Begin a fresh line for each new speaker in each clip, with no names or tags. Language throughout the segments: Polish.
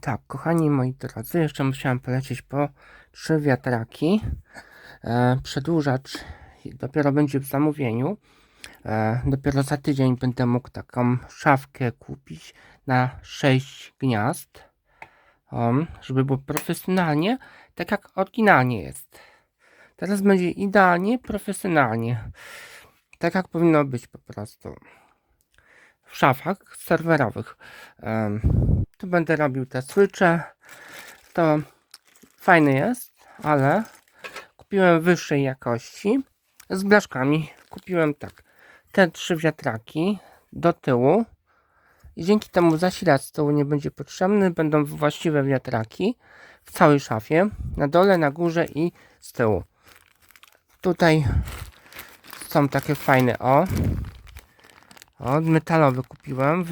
Tak, kochani moi drodzy, jeszcze musiałem polecieć po trzy wiatraki. E, przedłużacz dopiero będzie w zamówieniu. E, dopiero za tydzień będę mógł taką szafkę kupić na 6 gniazd. O, żeby było profesjonalnie, tak jak oryginalnie jest. Teraz będzie idealnie, profesjonalnie. Tak jak powinno być po prostu. W szafach serwerowych. Tu będę robił te switche. To fajny jest, ale kupiłem wyższej jakości z blaszkami. Kupiłem tak, te trzy wiatraki do tyłu i dzięki temu zasilacz z tyłu nie będzie potrzebny. Będą właściwe wiatraki w całej szafie, na dole, na górze i z tyłu. Tutaj są takie fajne o. O, metalowy kupiłem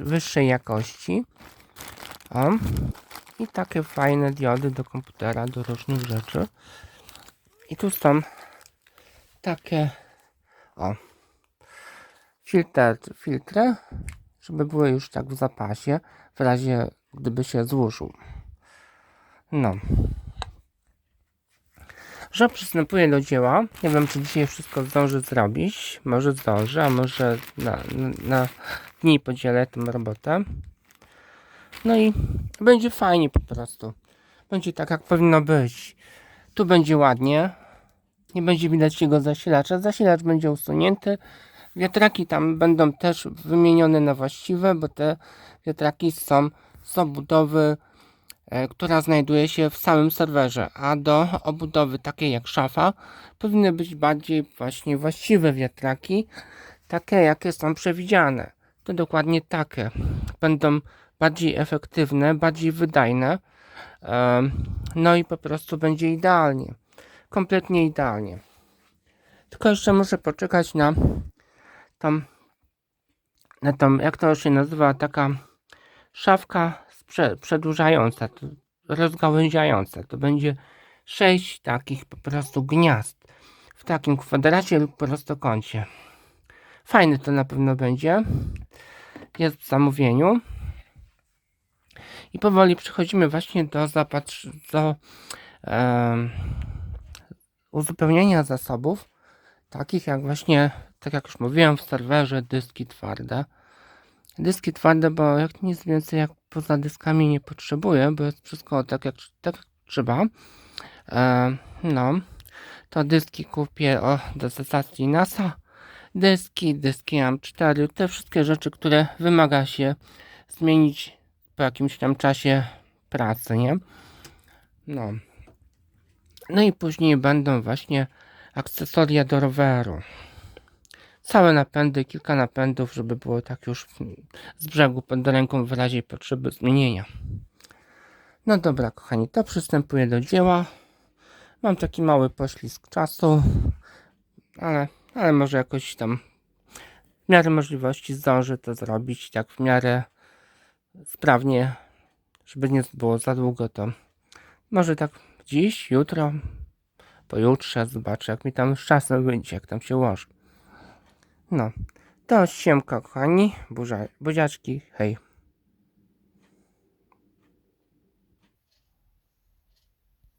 wyższej jakości. O. I takie fajne diody do komputera, do różnych rzeczy. I tu są takie o filtr, filtry, żeby były już tak w zapasie, w razie gdyby się złożył. No. Że przystępuję do dzieła. Nie wiem, czy dzisiaj wszystko zdążę zrobić. Może zdążę, a może na, na, na dni podzielę tę robotę. No i będzie fajnie po prostu. Będzie tak, jak powinno być. Tu będzie ładnie. Nie będzie widać jego zasilacza. Zasilacz będzie usunięty. Wiatraki tam będą też wymienione na właściwe, bo te wiatraki są z obudowy, która znajduje się w samym serwerze, a do obudowy takiej jak szafa powinny być bardziej właśnie właściwe wiatraki, takie jakie są przewidziane. To dokładnie takie. Będą bardziej efektywne, bardziej wydajne. Em, No i po prostu będzie idealnie. Kompletnie idealnie. Tylko jeszcze muszę poczekać na tą, na tą, jak to się nazywa, taka szafka przedłużająca, to rozgałęziająca. To będzie sześć takich po prostu gniazd w takim kwadracie lub prostokącie. Fajny to na pewno będzie. Jest w zamówieniu. I powoli przechodzimy właśnie do zapatr do em, uzupełnienia zasobów, takich jak właśnie, tak jak już mówiłem, w serwerze dyski twarde. Dyski twarde, bo jak nic więcej jak poza dyskami nie potrzebuję, bo jest wszystko tak jak, tak jak trzeba. E, no, to dyski kupię o, do stacji NASA. Dyski, dyski AM4, te wszystkie rzeczy, które wymaga się zmienić po jakimś tam czasie pracy, nie? No. No i później będą właśnie akcesoria do roweru. Całe napędy, kilka napędów, żeby było tak już z brzegu pod ręką w razie potrzeby zmienienia. No dobra, kochani, to przystępuję do dzieła. Mam taki mały poślizg czasu, ale, ale może jakoś tam w miarę możliwości zdążę to zrobić tak w miarę sprawnie, żeby nie było za długo, to może tak dziś, jutro, pojutrze zobaczę, jak mi tam z czasem wyjdzie, jak tam się ułoży. No, to siemka, kochani, buzia, buziaczki, hej.